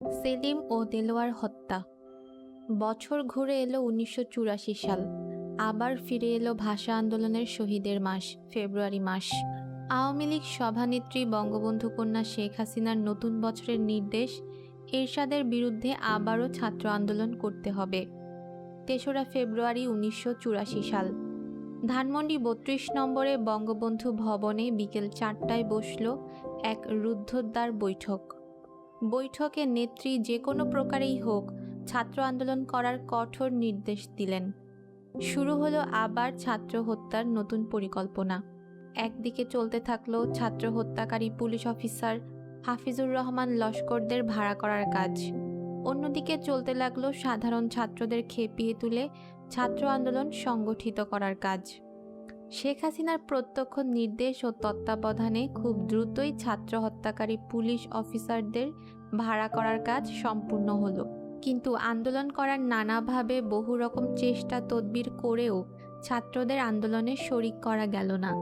সেলিম ও দেলোয়ার হত্যা। বছর ঘুরে এলো উনিশশো চুরাশি সাল। আবার ফিরে এলো ভাষা আন্দোলনের শহীদের মাস, ফেব্রুয়ারি মাস। আওয়ামী লীগ সভানেত্রী বঙ্গবন্ধু কন্যা শেখ হাসিনার নতুন বছরের নির্দেশ, এরশাদের বিরুদ্ধে আবারও ছাত্র আন্দোলন করতে হবে। তেসরা ফেব্রুয়ারি উনিশশো চুরাশি সাল। ধানমন্ডি বত্রিশ নম্বরে বঙ্গবন্ধু ভবনে বিকেল চারটায় বসল এক রুদ্ধদ্বার বৈঠক। বৈঠকে নেত্রী যে কোনো প্রকারেই হোক ছাত্র আন্দোলন করার কঠোর নির্দেশ দিলেন। শুরু হলো আবার ছাত্র হত্যার নতুন পরিকল্পনা। একদিকে চলতে থাকল ছাত্র হত্যাকারী পুলিশ অফিসার হাফিজুর রহমান লস্করদের ভাড়া করার কাজ। অন্যদিকে চলতে লাগল সাধারণ ছাত্রদের খেপিয়ে তুলে ছাত্র আন্দোলন সংগঠিত করার কাজ। শেখ হাসিনার প্রত্যক্ষ নির্দেশ ও তত্ত্বাবধানে খুব দ্রুতই ছাত্র হত্যাকারী পুলিশ অফিসারদের ভাড়া করার কাজ সম্পূর্ণ হলো। কিন্তু আন্দোলন করার নানাভাবে বহু রকম চেষ্টা তদবির করেও ছাত্রদের আন্দোলনে শরিক করা গেল না।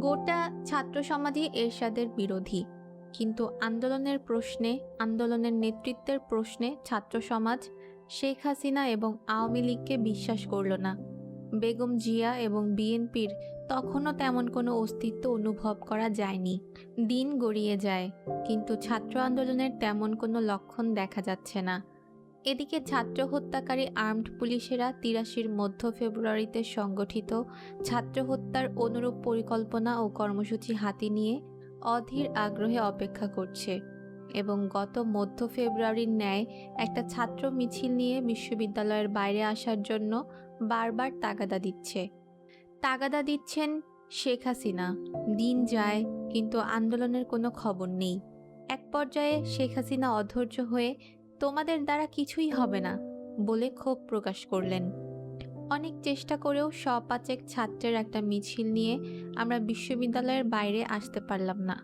গোটা ছাত্র সমাজই এরশাদের বিরোধী। কিন্তু আন্দোলনের প্রশ্নে, আন্দোলনের নেতৃত্বের প্রশ্নে ছাত্র সমাজ শেখ হাসিনা এবং আওয়ামী লীগকে বিশ্বাস করল না। বেগম জিয়া এবং বিএনপির তখনও তেমন কোনো অস্তিত্ব অনুভব করা যায়নি। দিন গড়িয়ে যায়, কিন্তু ছাত্র আন্দোলনের তেমন কোনো লক্ষণ দেখা যাচ্ছে না। এদিকে ছাত্র হত্যাকারী আর্মড পুলিশেরা তিরাশির মধ্য ফেব্রুয়ারিতে সংগঠিত ছাত্র হত্যার অনুরূপ পরিকল্পনা ও কর্মসূচি হাতে নিয়ে অধীর আগ্রহে অপেক্ষা করছে এবং গত মধ্য ফেব্রুয়ারির ন্যায় একটা ছাত্র মিছিল নিয়ে বিশ্ববিদ্যালয়ের বাইরে আসার জন্য বারবার তাগাদা দিচ্ছে। তাগাদা দিচ্ছেন শেখ হাসিনা। দিন যায়, কিন্তু আন্দোলনের কোনো খবর নেই। এক পর্যায়ে শেখ হাসিনা অধৈর্য হয়ে, তোমাদের দ্বারা কিছুই হবে না বলে ক্ষোভ প্রকাশ করলেন। অনেক চেষ্টা করেও সপাচেক ছাত্রের একটা মিছিল নিয়ে আমরা বিশ্ববিদ্যালয়ের বাইরে আসতে পারলাম না।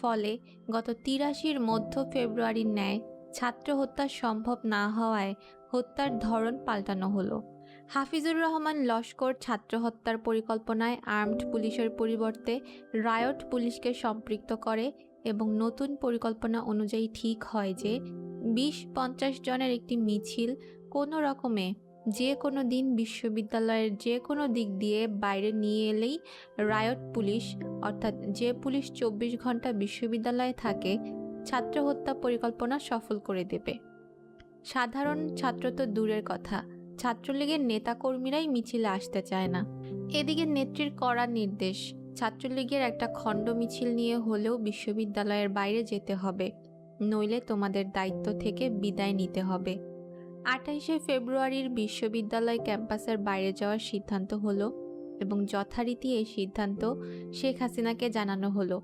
ফলে গত তিরাশির মধ্য ফেব্রুয়ারির ন্যায় ছাত্র হত্যা সম্ভব না হওয়ায় হত্যার ধরন পাল্টানো হলো। হাফিজুর রহমান লস্কর ছাত্র হত্যার পরিকল্পনায় আর্মড পুলিশের পরিবর্তে রায়ট পুলিশকে সম্পৃক্ত করে এবং নতুন পরিকল্পনা অনুযায়ী ঠিক হয় যে বিশ পঞ্চাশ জনের একটি মিছিল কোনো রকমে যে কোনো দিন বিশ্ববিদ্যালয়ের যে কোনো দিক দিয়ে বাইরে নিয়ে এলেই রায়ট পুলিশ, অর্থাৎ যে পুলিশ চব্বিশ ঘণ্টা বিশ্ববিদ্যালয়ে থাকে ছাত্র হত্যা পরিকল্পনা সফল করে দেবে। সাধারণ ছাত্র তো দূরের কথা। ছাত্রলীগের নেতাকর্মীরাই মিছিলে আসতে চায় না। এদিকে নেত্রীর কড়া নির্দেশ, ছাত্রলীগের একটা খণ্ড মিছিল নিয়ে হলেও বিশ্ববিদ্যালয়ের বাইরে যেতে হবে, নইলে তোমাদের দায়িত্ব থেকে বিদায় নিতে হবে। আঠাইশে ফেব্রুয়ারির বিশ্ববিদ্যালয় ক্যাম্পাসের বাইরে যাওয়ার সিদ্ধান্ত হলো এবং যথারীতি এই সিদ্ধান্ত শেখ হাসিনাকে জানানো হলো।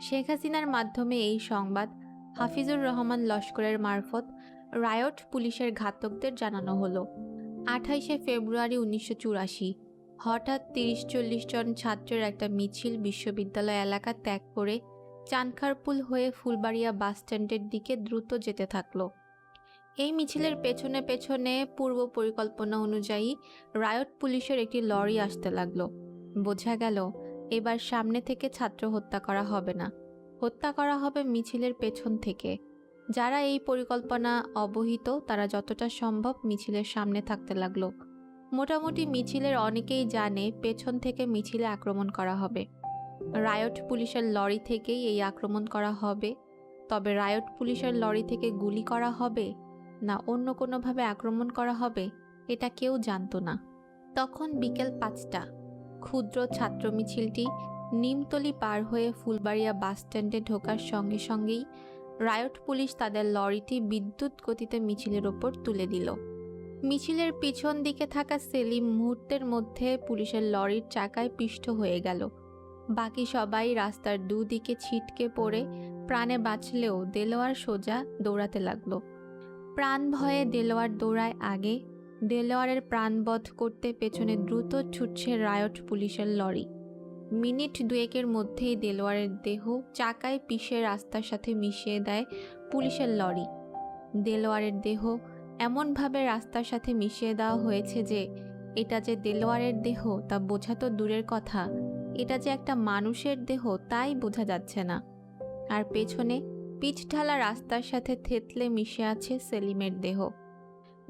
শেখ হাসিনার মাধ্যমে এই সংবাদ হাফিজুর রহমান লস্করের মারফত রায়ট পুলিশের ঘাতকদের জানানো হলো। আঠাইশে ফেব্রুয়ারি উনিশশো চুরাশি। হঠাৎ তিরিশ চল্লিশ জন ছাত্রের একটা মিছিল বিশ্ববিদ্যালয় এলাকা ত্যাগ করে চানখারপুল হয়ে ফুলবাড়িয়া বাস স্ট্যান্ডের দিকে দ্রুত যেতে থাকল। এই মিছিলের পেছনে পেছনে পূর্ব পরিকল্পনা অনুযায়ী রায়ট পুলিশের একটি লরি আসতে লাগল। বোঝা গেল, এবার সামনে থেকে ছাত্র হত্যা করা হবে না। হত্যা করা হবে মিছিলের পেছন থেকে। যারা এই পরিকল্পনা অবহিত, তারা যতটা সম্ভব মিছিলের সামনে থাকতে লাগল। মোটামুটি মিছিলের অনেকেই জানে পেছন থেকে মিছিলে আক্রমণ করা হবে। রায়ট পুলিশের লরি থেকেই এই আক্রমণ করা হবে। তবে রায়ট পুলিশের লরি থেকে গুলি করা হবে না অন্য কোনোভাবে আক্রমণ করা হবে, এটা কেউ জানতো না। তখন বিকেল পাঁচটা, ক্ষুদ্র ছাত্র মিছিলটি নিমতলি পার হয়ে ফুলবাড়িয়া বাস স্ট্যান্ডে ঢোকার সঙ্গে সঙ্গেই রায়ট পুলিশ তাদের লরিটি বিদ্যুৎ গতিতে মিছিলের ওপর তুলে দিল। মিছিলের পিছন দিকে থাকা সেলিম মুহূর্তের মধ্যে পুলিশের লরির চাকায় পিষ্ট হয়ে গেল। বাকি সবাই রাস্তার দুদিকে ছিটকে পড়ে প্রাণে বাঁচলেও দেলোয়ার সোজা দৌড়াতে লাগল। প্রাণ ভয়ে দেলোয়ার দৌড়ায় আগে, দেলোয়ারের প্রাণবধ করতে পেছনে দ্রুত ছুটছে রায়ট পুলিশের লরি। মিনিট দুয়েকের মধ্যেই দেলোয়ারের দেহ চাকায় পিষে রাস্তার সাথে মিশিয়ে দেয় পুলিশের লরি। দেলোয়ারের দেহ এমনভাবে রাস্তার সাথে মিশিয়ে দেওয়া হয়েছে যে, এটা যে দেলোয়ারের দেহ তা বোঝা তো দূরের কথা, এটা যে একটা মানুষের দেহ তাই বোঝা যাচ্ছে না। আর পেছনে পিচ ঢালা রাস্তার সাথে থেতলে মিশে আছে সেলিমের দেহ।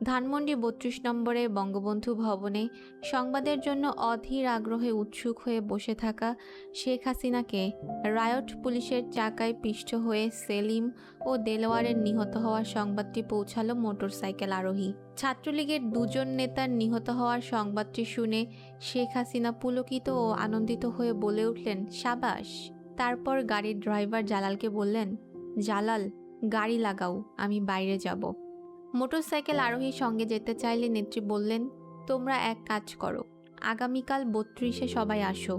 ধানমন্ডি বত্রিশ নম্বরে বঙ্গবন্ধু ভবনে সংবাদের জন্য অধীর আগ্রহে উৎসুক হয়ে বসে থাকা শেখ হাসিনাকে রায়ট পুলিশের চাকায় পিষ্ট হয়ে সেলিম ও দেলোয়ারের নিহত হওয়ার সংবাদটি পৌঁছালো মোটরসাইকেল আরোহী। ছাত্রলীগের দুজন নেতার নিহত হওয়ার সংবাদটি শুনে শেখ হাসিনা পুলকিত ও আনন্দিত হয়ে বলে উঠলেন, সাবাস। তারপর গাড়ির ড্রাইভার জালালকে বললেন, জালাল, গাড়ি লাগাও, আমি বাইরে যাব। মোটরসাইকেল আরোহীর সঙ্গে যেতে চাইলে নেত্রী বললেন, তোমরা এক কাজ করো, আগামীকাল বত্রিশে সবাই আসো,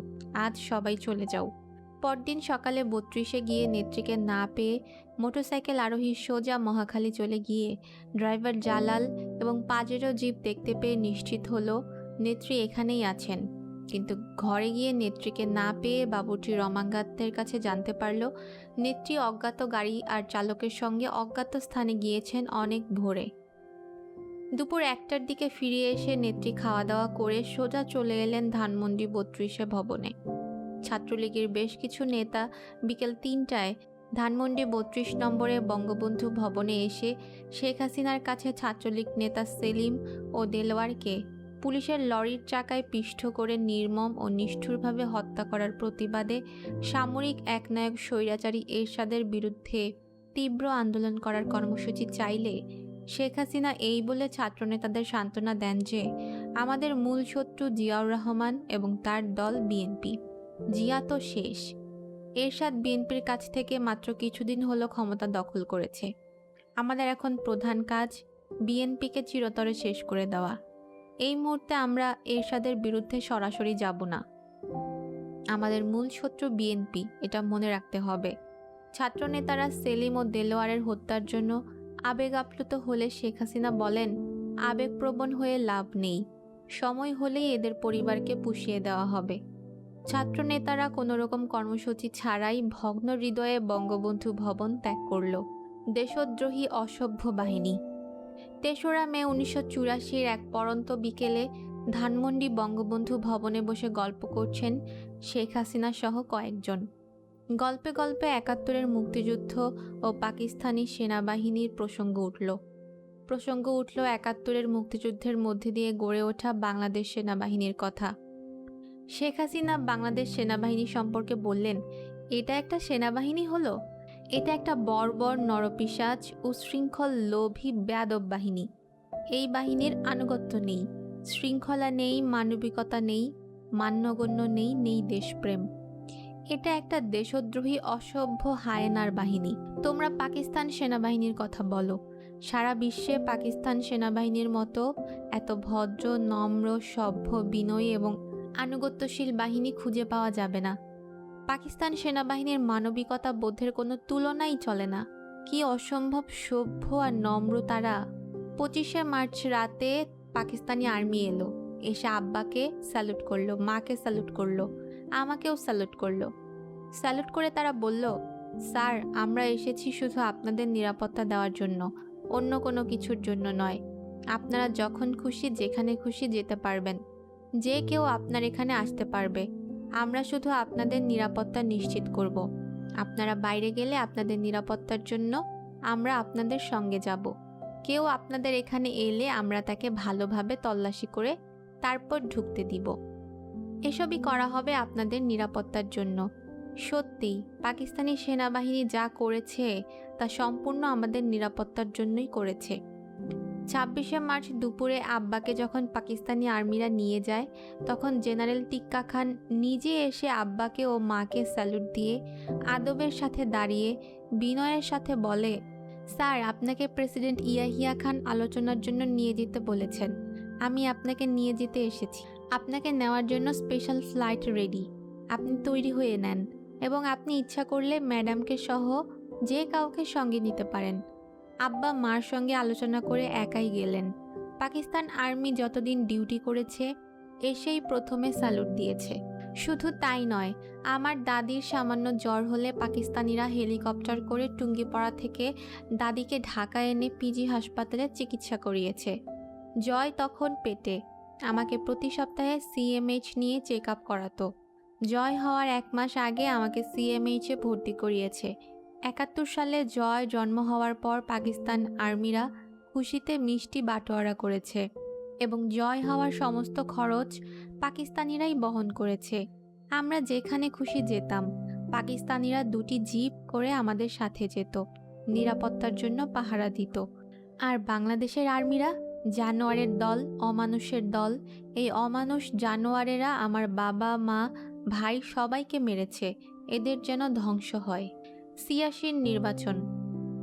আজ সবাই চলে যাও। পরদিন সকালে বত্রিশে গিয়ে নেত্রীকে না পেয়ে মোটরসাইকেল আরোহী সোজা মহাখালী চলে গিয়ে ড্রাইভার জালাল এবং পাজেরো জিপ দেখতে পেয়ে নিশ্চিত হলো, নেত্রী এখানেই আছেন। কিন্তু ঘরে গিয়ে নেত্রীকে না পেয়ে বাবুটি রমাঙ্গাতের কাছে জানতে পারল, নেত্রী অজ্ঞাত গাড়ি আর চালকের সঙ্গে অজ্ঞাত স্থানে গিয়েছেন অনেক ভোরে। দুপুর একটার দিকে ফিরে এসে নেত্রী খাওয়া দাওয়া করে সোজা চলে এলেন ধানমন্ডি বত্রিশে ভবনে। ছাত্রলীগের বেশ কিছু নেতা বিকেল তিনটায় ধানমন্ডি বত্রিশ নম্বরে বঙ্গবন্ধু ভবনে এসে শেখ হাসিনার কাছে ছাত্রলীগ নেতা সেলিম ও দেলোয়ারকে পুলিশের লরির চাকায় পিষ্ঠ করে নির্মম ও নিষ্ঠুরভাবে হত্যা করার প্রতিবাদে সামরিক একনায়ক স্বৈরাচারী এরশাদের বিরুদ্ধে তীব্র আন্দোলন করার কর্মসূচি চাইলে শেখ হাসিনা এই বলে ছাত্রনেতাদের সান্ত্বনা দেন যে, আমাদের মূল শত্রু জিয়াউর রহমান এবং তার দল বিএনপি। জিয়া তো শেষ। এরশাদ বিএনপির কাছ থেকে মাত্র কিছুদিন হলো ক্ষমতা দখল করেছে। আমাদের এখন প্রধান কাজ বিএনপিকে চিরতরে শেষ করে দেওয়া। এই মুহূর্তে আমরা এরশাদের বিরুদ্ধে সরাসরি যাব না। আমাদের মূল শত্রু বিএনপি, এটা মনে রাখতে হবে। ছাত্রনেতারা সেলিম ও দেলোয়ারের হত্যার জন্য আবেগ আপ্লুত হলে শেখ হাসিনা বলেন, আবেগপ্রবণ হয়ে লাভ নেই। সময় হলেই এদের পরিবারকে পুষিয়ে দেওয়া হবে। ছাত্রনেতারা কোনো রকম কর্মসূচি ছাড়াই ভগ্ন হৃদয়ে বঙ্গবন্ধু ভবন ত্যাগ করল। দেশদ্রোহী অসভ্য বাহিনী। তেসরা মে উনিশশো চুরাশির এক পরন্ত বিকেলে ধানমন্ডি বঙ্গবন্ধু ভবনে বসে গল্প করছেন শেখ হাসিনা সহ কয়েকজন। গল্পে গল্পে একাত্তরের মুক্তিযুদ্ধ ও পাকিস্তানি সেনাবাহিনীর প্রসঙ্গ উঠল। প্রসঙ্গ উঠল একাত্তরের মুক্তিযুদ্ধের মধ্যে দিয়ে গড়ে ওঠা বাংলাদেশ সেনাবাহিনীর কথা। শেখ হাসিনা বাংলাদেশ সেনাবাহিনী সম্পর্কে বললেন, এটা একটা সেনাবাহিনী হলো? এটা একটা বর্বর নরপিসাচ উশৃঙ্খল লোভী ব্যাদব বাহিনী। এই বাহিনীর আনুগত্য নেই, শৃঙ্খলা নেই, মানবিকতা নেই, মান্যগণ্য নেই নেই দেশপ্রেম। এটা একটা দেশদ্রোহী, অসভ্য হায়েনার বাহিনী। তোমরা পাকিস্তান সেনাবাহিনীর কথা বলো। সারা বিশ্বে পাকিস্তান সেনাবাহিনীর মতো এত ভদ্র, নম্র, সভ্য, বিনয়ী এবং আনুগত্যশীল বাহিনী খুঁজে পাওয়া যাবে না। পাকিস্তান সেনাবাহিনীর মানবিকতা বোধের কোনো তুলনাই চলে না। কি অসম্ভব সভ্য আর নম্র তারা। পঁচিশে মার্চ রাতে পাকিস্তানি আর্মি এলো। এসে আব্বাকে স্যালুট করল, মাকে স্যালুট করল, আমাকেও স্যালুট করল। স্যালুট করে তারা বলল, স্যার, আমরা এসেছি শুধু আপনাদের নিরাপত্তা দেওয়ার জন্য, অন্য কোনো কিছুর জন্য নয়। আপনারা যখন খুশি, যেখানে খুশি যেতে পারবেন। যে কেউ আপনার এখানে আসতে পারবে। আমরা শুধু আপনাদের নিরাপত্তা নিশ্চিত করব। আপনারা বাইরে গেলে আপনাদের নিরাপত্তার জন্য আমরা আপনাদের সঙ্গে যাব। কেউ আপনাদের এখানে এলে আমরা তাকে ভালোভাবে তল্লাশি করে তারপর ঢুকতে দিব। এসবই করা হবে আপনাদের নিরাপত্তার জন্য। সত্যি, পাকিস্তানি সেনাবাহিনী যা করেছে তা সম্পূর্ণ আমাদের নিরাপত্তার জন্যই করেছে। ছাব্বিশে মার্চ দুপুরে আব্বাকে যখন পাকিস্তানি আর্মিরা নিয়ে যায়, তখন জেনারেল টিক্কা খান নিজে এসে আব্বাকে ও মাকে স্যালুট দিয়ে আদবের সাথে দাঁড়িয়ে বিনয়ের সাথে বলে, স্যার, আপনাকে প্রেসিডেন্ট ইয়াহিয়া খান আলোচনার জন্য নিয়ে যেতে বলেছেন। আমি আপনাকে নিয়ে যেতে এসেছি। আপনাকে নেওয়ার জন্য স্পেশাল ফ্লাইট রেডি। আপনি তৈরি হয়ে নেন এবং আপনি ইচ্ছা করলে ম্যাডামকে সহ যে কাউকে সঙ্গে নিতে পারেন। আব্বা মার সঙ্গে আলোচনা করে একাই গেলেন। পাকিস্তান আর্মি যতদিন ডিউটি করেছে, এসেই প্রথমে স্যালুট দিয়েছে। শুধু তাই নয়, আমার দাদির সামান্য জ্বর হলে পাকিস্তানিরা হেলিকপ্টার করে টুঙ্গিপাড়া থেকে দাদিকে ঢাকা এনে পিজি হাসপাতালে চিকিৎসা করিয়েছে। জয় তখন পেটে, আমাকে প্রতি সপ্তাহে সিএমএইচ নিয়ে চেক আপ করাতো। জয় হওয়ার এক মাস আগে আমাকে সিএমএইচে ভর্তি করিয়েছে। একাত্তর সালে জয় জন্ম হওয়ার পর পাকিস্তান আর্মিরা খুশিতে মিষ্টি বাটোয়ারা করেছে এবং জয় হওয়ার সমস্ত খরচ পাকিস্তানিরাই বহন করেছে। আমরা যেখানে খুশি যেতাম। পাকিস্তানিরা দুটি জিপ করে আমাদের সাথে যেত। নিরাপত্তার জন্য পাহারা দিত। আর বাংলাদেশের আর্মিরা, জানোয়ারের দল, অমানুষের দল, এই অমানুষ জানোয়ারেরা আমার বাবা, মা, ভাই সবাইকে মেরেছে। এদের যেন ধ্বংস হয়। সিয়াসির নির্বাচন।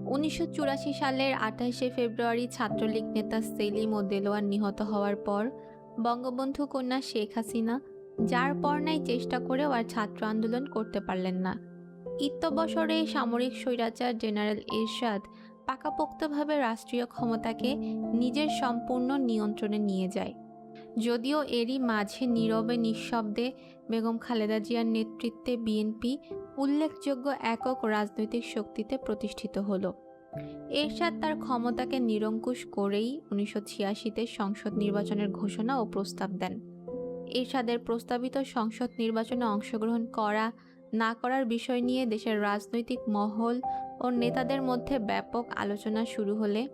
উনিশশো চুরাশি সালের আঠাশে ফেব্রুয়ারি ছাত্রলীগ নেতা সেলিম ও দেলোয়ার নিহত হওয়ার পর বঙ্গবন্ধু কন্যা শেখ হাসিনা, যার পর নাই চেষ্টা করেও আর ছাত্র আন্দোলন করতে পারলেন না। ইত্যবসরে সামরিক স্বৈরাচার জেনারেল এরশাদ পাকাপোক্তভাবে রাষ্ট্রীয় ক্ষমতাকে নিজের সম্পূর্ণ নিয়ন্ত্রণে নিয়ে যায়। যদিও এরই মাঝে নীরবে নিঃশব্দে বেগম খালেদা জিয়ার নেতৃত্বে বিএনপি উল্লেখযোগ্য একক রাজনৈতিক শক্তিতে প্রতিষ্ঠিত হলো। এরশাদ তার ক্ষমতাকে নিরঙ্কুশ করেই উনিশশো ছিয়াশিতে সংসদ নির্বাচনের ঘোষণা ও প্রস্তাব দেন। এরশাদের প্রস্তাবিত সংসদ নির্বাচনে অংশগ্রহণ করা না করার বিষয় নিয়ে দেশের রাজনৈতিক মহল ও নেতাদের মধ্যে ব্যাপক আলোচনা শুরু হলে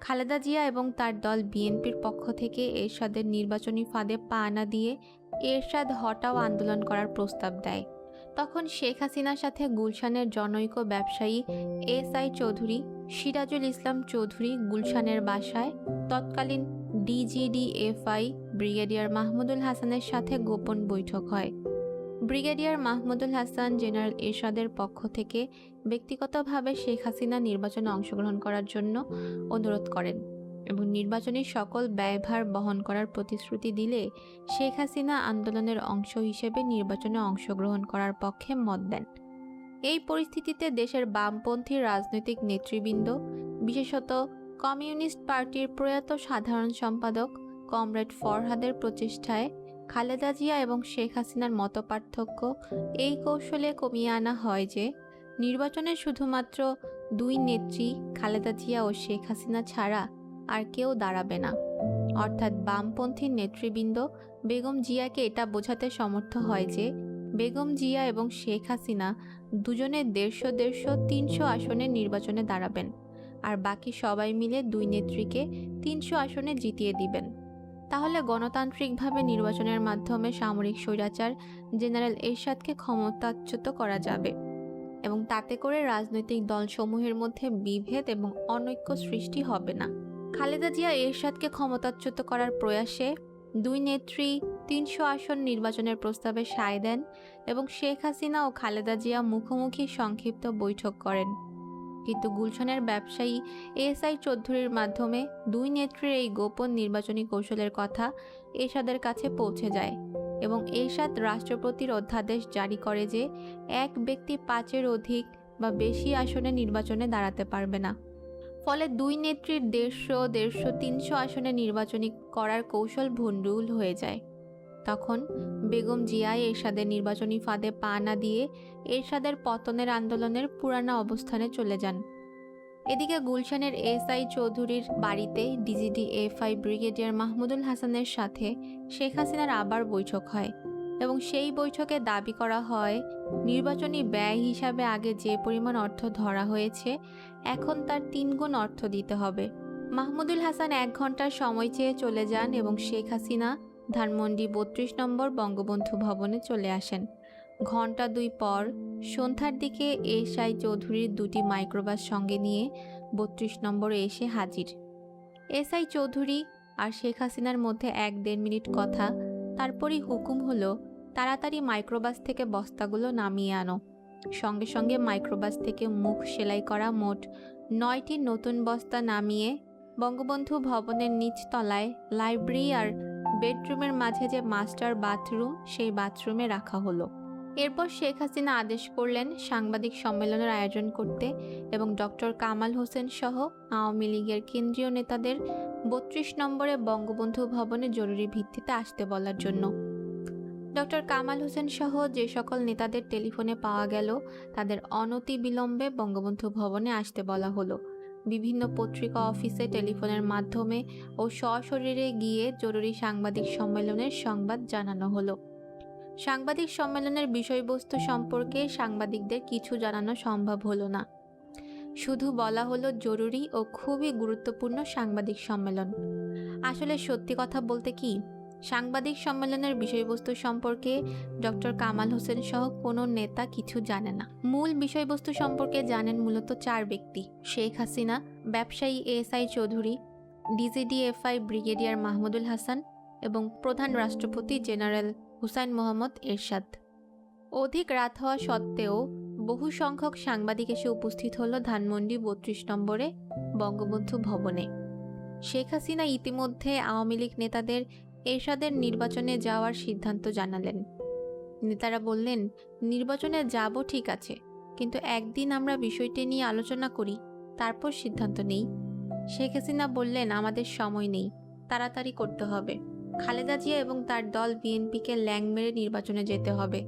খালেদা জিয়া এবং তার দল বিএনপির পক্ষ থেকে এরশাদের নির্বাচনী ফাঁদে পা না দিয়ে এরশাদ হটাও আন্দোলন করার প্রস্তাব দেয়। তখন শেখ হাসিনার সাথে গুলশানের জনৈক ব্যবসায়ী এস আই চৌধুরী, সিরাজুল ইসলাম চৌধুরী গুলশানের বাসায়, তৎকালীন ডিজিডিএফআই ব্রিগেডিয়ার মাহমুদুল হাসানের সাথে গোপন বৈঠক হয়। ব্রিগেডিয়ার মাহমুদুল হাসান জেনারেল এরশাদের পক্ষ থেকে ব্যক্তিগতভাবে শেখ হাসিনা নির্বাচনে অংশগ্রহণ করার জন্য অনুরোধ করেন এবং নির্বাচনী সকল ব্যয়ভার বহন করার প্রতিশ্রুতি দিলে শেখ হাসিনা আন্দোলনের অংশ হিসেবে নির্বাচনে অংশগ্রহণ করার পক্ষে মত দেন। এই পরিস্থিতিতে দেশের বামপন্থী রাজনৈতিক নেতৃবৃন্দ, বিশেষত কমিউনিস্ট পার্টির প্রয়াত সাধারণ সম্পাদক কমরেড ফরহাদের প্রচেষ্টায় খালেদা জিয়া এবং শেখ হাসিনার মতপার্থক্য এই কৌশলে কমিয়ে আনা হয় যে, নির্বাচনে শুধুমাত্র দুই নেত্রী, খালেদা জিয়া ও শেখ হাসিনা ছাড়া আর কেউ দাঁড়াবে না। অর্থাৎ বামপন্থী নেতৃবৃন্দ বেগম জিয়াকে এটা বোঝাতে সমর্থ হয় যে, বেগম জিয়া এবং শেখ হাসিনা দুজনে দেড়শো দেড়শো তিনশো আসনে নির্বাচনে দাঁড়াবেন, আর বাকি সবাই মিলে দুই নেত্রীকে তিনশো আসনে জিতিয়ে দিবেন। তাহলে গণতান্ত্রিকভাবে নির্বাচনের মাধ্যমে সামরিক স্বৈরাচার জেনারেল এরশাদকে ক্ষমতাচ্যুত করা যাবে এবং তাতে করে রাজনৈতিক দলসমূহের মধ্যে বিভেদ এবং অনৈক্য সৃষ্টি হবে না। খালেদা জিয়া এরশাদকে ক্ষমতাচ্যুত করার প্রয়াসে দুই নেত্রী তিনশো আসন নির্বাচনের প্রস্তাবে সায় দেন এবং শেখ হাসিনা ও খালেদা জিয়া মুখোমুখি সংক্ষিপ্ত বৈঠক করেন। কিন্তু গুলশানের ব্যবসায়ী এসআই চৌধুরীর মাধ্যমে দুই নেত্রীর এই গোপন নির্বাচনী কৌশলের কথা এরশাদের কাছে পৌঁছে যায় এবং এরশাদ রাষ্ট্রপতির অধ্যাদেশ জারি করে যে এক ব্যক্তি পাঁচের অধিক বা বেশি আসনে নির্বাচনে দাঁড়াতে পারবে না। ফলে দুই নেত্রীর দেড়শো দেড়শো, তিনশো আসনে নির্বাচনী করার কৌশল ভণ্ডুল হয়ে যায়। তখন বেগম জিয়াই এরশাদের নির্বাচনী ফাঁদে পা না দিয়ে এরশাদের পতনের আন্দোলনের পুরানা অবস্থানে চলে যান। এদিকে গুলশানের এসআই চৌধুরীর বাড়িতে ডিজিডি এফআই ব্রিগেডিয়ার মাহমুদুল হাসানের সাথে শেখ হাসিনার আবার বৈঠক হয় এবং সেই বৈঠকে দাবি করা হয়, নির্বাচনী ব্যয় হিসাবে আগে যে পরিমাণ অর্থ ধরা হয়েছে, এখন তার তিনগুণ অর্থ দিতে হবে। মাহমুদুল হাসান এক ঘণ্টার সময় চেয়ে চলে যান এবং শেখ হাসিনা ধানমন্ডি বত্রিশ নম্বর বঙ্গবন্ধু ভবনে চলে আসেন। ঘণ্টা দুই পর সন্ধ্যার দিকে এসআই চৌধুরীর দুটি মাইক্রোবাস সঙ্গে নিয়ে বত্রিশ নম্বরে এসে হাজির। এসআই চৌধুরী আর শেখ হাসিনার মধ্যে এক দেড় মিনিট কথা, তারপরই হুকুম হলো তাড়াতাড়ি মাইক্রোবাস থেকে বস্তাগুলো নামিয়ে আনো। সঙ্গে সঙ্গে মাইক্রোবাস থেকে মুখ সেলাই করা মোট নয়টি নতুন বস্তা নামিয়ে বঙ্গবন্ধু ভবনের নিচতলায় লাইব্রেরি আর বেডরুমের মাঝে যে মাস্টার বাথরুম, সেই বাথরুমে রাখা হলো। এরপর শেখ হাসিনা আদেশ করলেন সাংবাদিক সম্মেলনের আয়োজন করতে এবং ডক্টর কামাল হোসেন সহ আওয়ামী লীগের কেন্দ্রীয় নেতাদের বত্রিশ নম্বরে বঙ্গবন্ধু ভবনে জরুরি ভিত্তিতে আসতে বলার জন্য। ডক্টর কামাল হোসেন সহ যে সকল নেতাদের টেলিফোনে পাওয়া গেল, তাদের অনতি বিলম্বে বঙ্গবন্ধু ভবনে আসতে বলা হলো। বিভিন্ন পত্রিকা অফিসে টেলিফোনের মাধ্যমে ও সশরীরে গিয়ে জরুরি সাংবাদিক সম্মেলনের সংবাদ জানানো হলো। সাংবাদিক সম্মেলনের বিষয়বস্তু সম্পর্কে সাংবাদিকদের কিছু জানানো সম্ভব হলো না। শুধু বলা হলো জরুরি ও খুবই গুরুত্বপূর্ণ সাংবাদিক সম্মেলন। আসলে সত্যি কথা বলতে কি সাংবাদিক সম্মেলনের বিষয়বস্তু সম্পর্কে ডক্টর কামাল হোসেন সহ কোনো নেতা কিছু জানে না। মূল বিষয়বস্তু সম্পর্কে জানেন মূলত চার ব্যক্তি, শেখ হাসিনা, ব্যবসায়ী SI Chowdhury, DGDFI brigadier Mahmudul Hasan এবং প্রধান রাষ্ট্রপতি জেনারেল হুসাইন মোহাম্মদ এরশাদ। অধিক রাত হওয়া সত্ত্বেও বহু সংখ্যক সাংবাদিক এসে উপস্থিত হল ধানমন্ডি বত্রিশ নম্বরে বঙ্গবন্ধু ভবনে। শেখ হাসিনা ইতিমধ্যে আওয়ামী লীগ নেতাদের এরশাদের নির্বাচনে যাওয়ার সিদ্ধান্ত জানালেন। নেতারা বললেন, নির্বাচনে যাব ঠিক আছে, কিন্তু একদিন আমরা বিষয়টি নিয়ে আলোচনা করি, তারপর সিদ্ধান্ত নেই। শেখ হাসিনা বললেন, আমাদের সময় নেই, তাড়াতাড়ি করতে হবে। খালেদা জিয়া এবং তার দল বিএনপিকে ল্যাং মেরে নির্বাচনে যেতে হবে।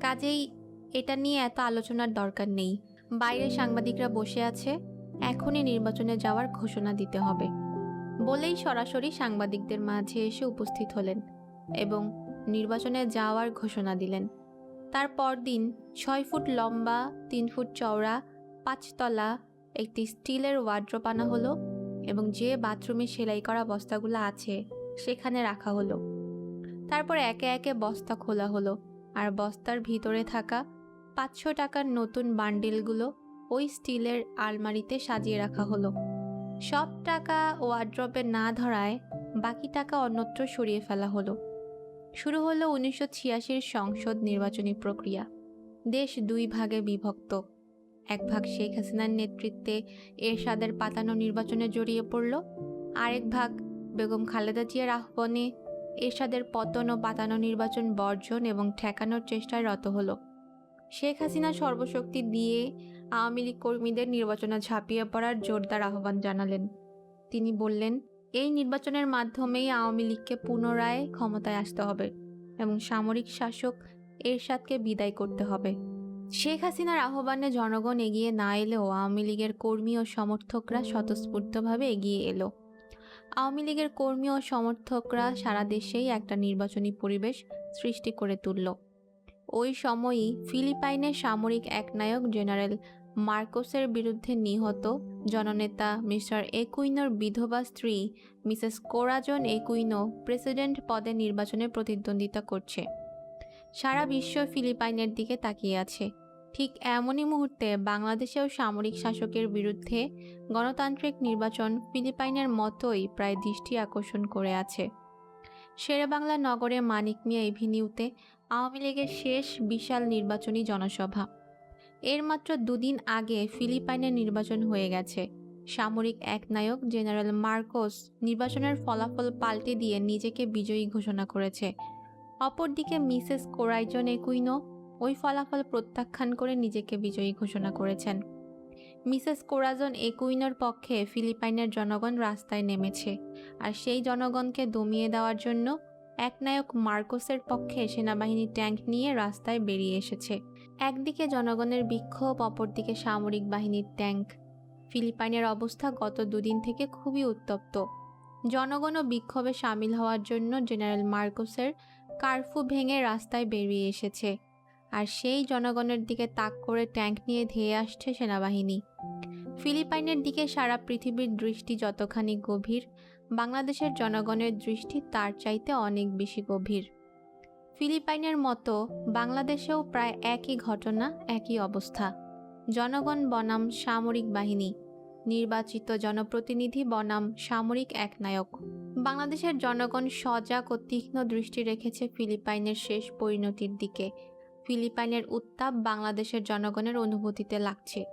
কাজেই এটা নিয়ে এত আলোচনার দরকার নেই। বাইরে সাংবাদিকরা বসে আছে, এখনই নির্বাচনে যাওয়ার ঘোষণা দিতে হবে। বলেই সরাসরি সাংবাদিকদের মাঝে এসে উপস্থিত হলেন এবং নির্বাচনে যাওয়ার ঘোষণা দিলেন। তার পরদিন ছয় ফুট লম্বা, তিন ফুট চওড়া, পাঁচতলা একটি স্টিলের ওয়ার্ড্রোপ আনা হলো এবং যে বাথরুমে সেলাই করা বস্তাগুলো আছে সেখানে রাখা হলো। তারপর একে একে বস্তা খোলা হলো আর বস্তার ভিতরে থাকা পাঁচশো টাকার নতুন বান্ডিলগুলো ওই স্টিলের আলমারিতে সাজিয়ে রাখা হলো। সব টাকা ওয়ার্ড্রপে না ধরায় বাকি টাকা অন্যত্র সরিয়ে ফেলা হলো। শুরু হলো উনিশশো ছিয়াশির সংসদ নির্বাচনী প্রক্রিয়া। দেশ দুই ভাগে বিভক্ত। এক ভাগ শেখ হাসিনার নেতৃত্বে এরশাদের পাতানো নির্বাচনে জড়িয়ে পড়ল। আরেক ভাগ বেগম খালেদা জিয়ার আহ্বানে এরশাদের পতন ও পাতানো নির্বাচন বর্জন এবং ঠেকানোর চেষ্টায় রত হলো। শেখ হাসিনা সর্বশক্তি দিয়ে আওয়ামী লীগ কর্মীদের নির্বাচনে ঝাঁপিয়ে পড়ার জোরদার আহ্বান জানালেন। তিনি বললেন, এই নির্বাচনের মাধ্যমেই আওয়ামী লীগকে পুনরায় ক্ষমতায় আসতে হবে এবং সামরিক শাসক এরশাদকে বিদায় করতে হবে। শেখ হাসিনার আহ্বানে জনগণ এগিয়ে না এলেও আওয়ামী লীগের কর্মী ও সমর্থকরা স্বতঃস্ফূর্তভাবে এগিয়ে এলো। আওয়ামী লীগের কর্মী ও সমর্থকরা সারা দেশেই একটা নির্বাচনী পরিবেশ সৃষ্টি করে তুলল। ওই সময়ই ফিলিপাইনের সামরিক একনায়ক জেনারেল মার্কোসের বিরুদ্ধে নিহত জননেতা মিস্টার একুইনোর বিধবা স্ত্রী মিসেস কোরাজন একুইনো প্রেসিডেন্ট পদে নির্বাচনে প্রতিদ্বন্দ্বিতা করছে। সারা বিশ্ব ফিলিপাইনের দিকে তাকিয়ে আছে। ঠিক এমনই মুহূর্তে বাংলাদেশেও সামরিক শাসকের বিরুদ্ধে গণতান্ত্রিক নির্বাচন ফিলিপাইনের মতোই প্রায় দৃষ্টি আকর্ষণ করে আছে। শেরেবাংলা নগরে মানিক মিয়া এভিনিউতে আওয়ামী লীগের শেষ বিশাল নির্বাচনী জনসভা। এর মাত্র দুদিন আগে ফিলিপাইনের নির্বাচন হয়ে গেছে। সামরিক একনায়ক জেনারেল মার্কোস নির্বাচনের ফলাফল পাল্টে দিয়ে নিজেকে বিজয়ী ঘোষণা করেছে। অপরদিকে মিসেস কোরাইজন একুইনো ওই ফলাফল প্রত্যাখ্যান করে নিজেকে বিজয়ী ঘোষণা করেছেন। মিসেস কোরাজন একুইনোর পক্ষে ফিলিপাইনের জনগণ রাস্তায় নেমেছে আর সেই জনগণকে দমিয়ে দেওয়ার জন্য একনায়ক মার্কোসের পক্ষে সেনাবাহিনী ট্যাঙ্ক নিয়ে রাস্তায় বেরিয়ে এসেছে। একদিকে জনগণের বিক্ষোভ, অপরদিকে সামরিক বাহিনীর ট্যাঙ্ক। ফিলিপাইনের অবস্থা গত দুদিন থেকে খুবই উত্তপ্ত। জনগণও বিক্ষোভে সামিল হওয়ার জন্য জেনারেল মার্কোসের কারফু ভেঙে রাস্তায় বেরিয়ে এসেছে। আর সেই জনগণের দিকে তাক করে ট্যাঙ্ক নিয়ে ধেয়ে আসছে সেনাবাহিনী। ফিলিপাইনের দিকে সারা পৃথিবীর দৃষ্টি যতখানি গভীর, বাংলাদেশের জনগণের দৃষ্টি তার চাইতে অনেক বেশি গভীর। ফিলিপাইনের মতো বাংলাদেশেও প্রায় একই ঘটনা, একই অবস্থা। জনগণ বনাম সামরিক বাহিনী, নির্বাচিত জনপ্রতিনিধি বনাম সামরিক একনায়ক। বাংলাদেশের জনগণ সজাগ ও তীক্ষ্ণ দৃষ্টি রেখেছে ফিলিপাইনের শেষ পরিণতির দিকে। ফিলিপাইনের উত্তাপ বাংলাদেশের জনগণের অনুভূতিতে লাগছে।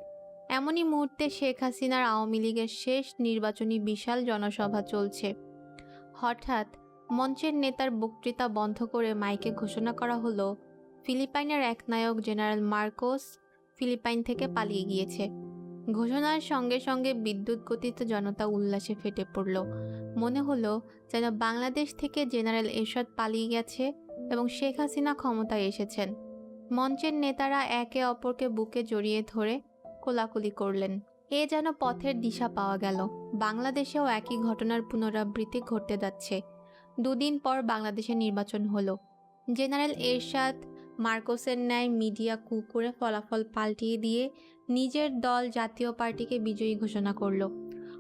এমনই মুহূর্তে শেখ হাসিনার আওয়ামী লীগের শেষ নির্বাচনী বিশাল জনসভা চলছে। হঠাৎ মঞ্চের নেতার বক্তৃতা বন্ধ করে মাইকে ঘোষণা করা হলো, ফিলিপাইনের একনায়ক জেনারেল মার্কোস ফিলিপাইন থেকে পালিয়ে গিয়েছে। ঘোষণার সঙ্গে সঙ্গে বিদ্যুৎ গতিত জনতা উল্লাসে ফেটে পড়ল। মনে হলো যেন বাংলাদেশ থেকে জেনারেল এরশাদ পালিয়ে গেছে এবং শেখ হাসিনা ক্ষমতায় এসেছেন। মঞ্চের নেতারা একে অপরকে বুকে জড়িয়ে ধরে কোলাকুলি করলেন। এ যেন পথের দিশা পাওয়া গেল। বাংলাদেশেও একই ঘটনার পুনরাবৃত্তি ঘটতে যাচ্ছে। দুদিন পর বাংলাদেশে নির্বাচন হলো। জেনারেল এরশাদ মার্কোসের ন্যায় মিডিয়া কু করে ফলাফল পাল্টিয়ে দিয়ে নিজের দল জাতীয় পার্টিকে বিজয়ী ঘোষণা করল।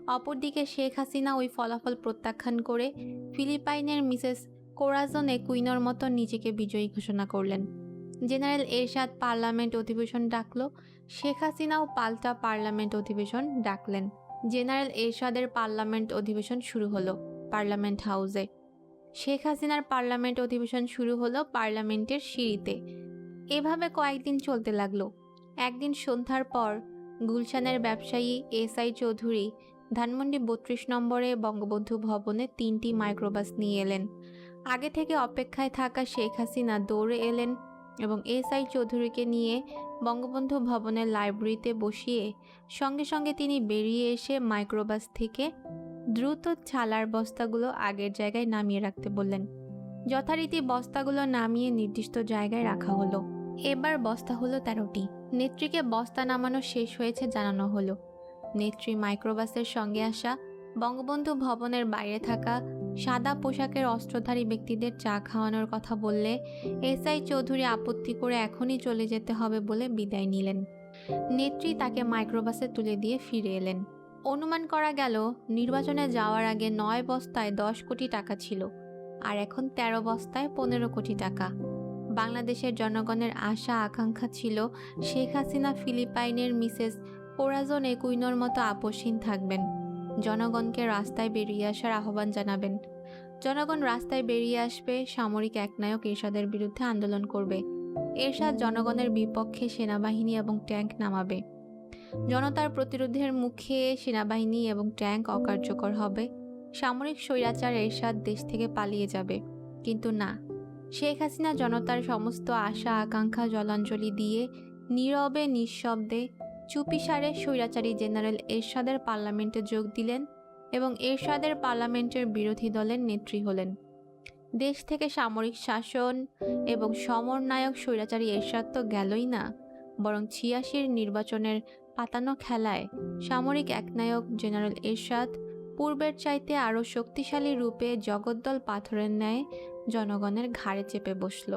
অপরদিকে শেখ হাসিনা ওই ফলাফল প্রত্যাখ্যান করে ফিলিপাইনের মিসেস কোরাজন একুইনোর মতো নিজেকে বিজয়ী ঘোষণা করলেন। জেনারেল এরশাদ পার্লামেন্ট অধিবেশন ডাকলো, শেখ হাসিনাও পাল্টা পার্লামেন্ট অধিবেশন ডাকলেন। জেনারেল এরশাদের পার্লামেন্ট অধিবেশন শুরু হলো পার্লামেন্ট হাউসে। শেখ হাসিনার পার্লামেন্ট অধিবেশন শুরু হলো পার্লামেন্টের সিঁড়িতে। এভাবে কয়েকদিন চলতে লাগল। একদিন সন্ধ্যার পর গুলশানের ব্যবসায়ী এস আই চৌধুরী ধানমন্ডি বত্রিশ নম্বরে বঙ্গবন্ধু ভবনে তিনটি মাইক্রোবাস নিয়ে এলেন। আগে থেকে অপেক্ষায় থাকা শেখ হাসিনা দৌড়ে এলেন এবং এস আই চৌধুরীকে নিয়ে বঙ্গবন্ধু ভবনের লাইব্রেরিতে বসিয়ে সঙ্গে সঙ্গে তিনি বেরিয়ে এসে মাইক্রোবাস থেকে দ্রুত ছালার বস্তাগুলো আগের জায়গায় নামিয়ে রাখতে বললেন। যথারীতি বস্তাগুলো নামিয়ে নির্দিষ্ট জায়গায় রাখা হলো। এবার বস্তা হলো তেরোটি। নেত্রীকে বস্তা নামানো শেষ হয়েছে জানানো হলো। নেত্রী মাইক্রোবাসের সঙ্গে আসা, বঙ্গবন্ধু ভবনের বাইরে থাকা, সাদা পোশাকের অস্ত্রধারী ব্যক্তিদের চা খাওয়ানোর কথা বললে এসআই চৌধুরী আপত্তি করে এখনই চলে যেতে হবে বলে বিদায় নিলেন। নেত্রী তাকে মাইক্রোবাসে তুলে দিয়ে ফিরে এলেন। অনুমান করা গেল, নির্বাচনে যাওয়ার আগে নয় বস্তায় দশ কোটি টাকা ছিল, আর এখন তেরো বস্তায় পনেরো কোটি টাকা। বাংলাদেশের জনগণের আশা, আকাঙ্ক্ষা ছিল শেখ হাসিনা ফিলিপাইনের মিসেস কোরাজন একুইনোর মতো আপসহীন থাকবেন। জনগণকে রাস্তায় বেরিয়ে আসার আহ্বান জানাবেন। জনগণ রাস্তায় বেরিয়ে আসবে, সামরিক একনায়ক এরশাদের বিরুদ্ধে আন্দোলন করবে। এরশাদ জনগণের বিপক্ষে সেনাবাহিনী এবং ট্যাঙ্ক নামাবে। জনতার প্রতিরোধের মুখে সেনাবাহিনী এবং ট্যাঙ্ক অকার্যকর হবে। সামরিক স্বৈরাচার এরশাদ দেশ থেকে পালিয়ে যাবে। কিন্তু না, শেখ হাসিনা জনতার সমস্ত আশা, আকাঙ্ক্ষা, জলাঞ্জলি দিয়ে নীরবে, নিঃশব্দে চুপিসারে স্বৈরাচারী জেনারেল এরশাদের পার্লামেন্টে যোগ দিলেন এবং এরশাদের পার্লামেন্টের বিরোধী দলের নেত্রী হলেন। দেশ থেকে সামরিক শাসন এবং সমরনায়ক স্বৈরাচারী এরশাদ তো গেলই না, বরং ছিয়াশির নির্বাচনের পাতানো খেলায় সামরিক একনায়ক জেনারেল এরশাদ পূর্বের চাইতে আরও শক্তিশালী রূপে জগদ্দল পাথরের ন্যায় জনগণের ঘাড়ে চেপে বসল।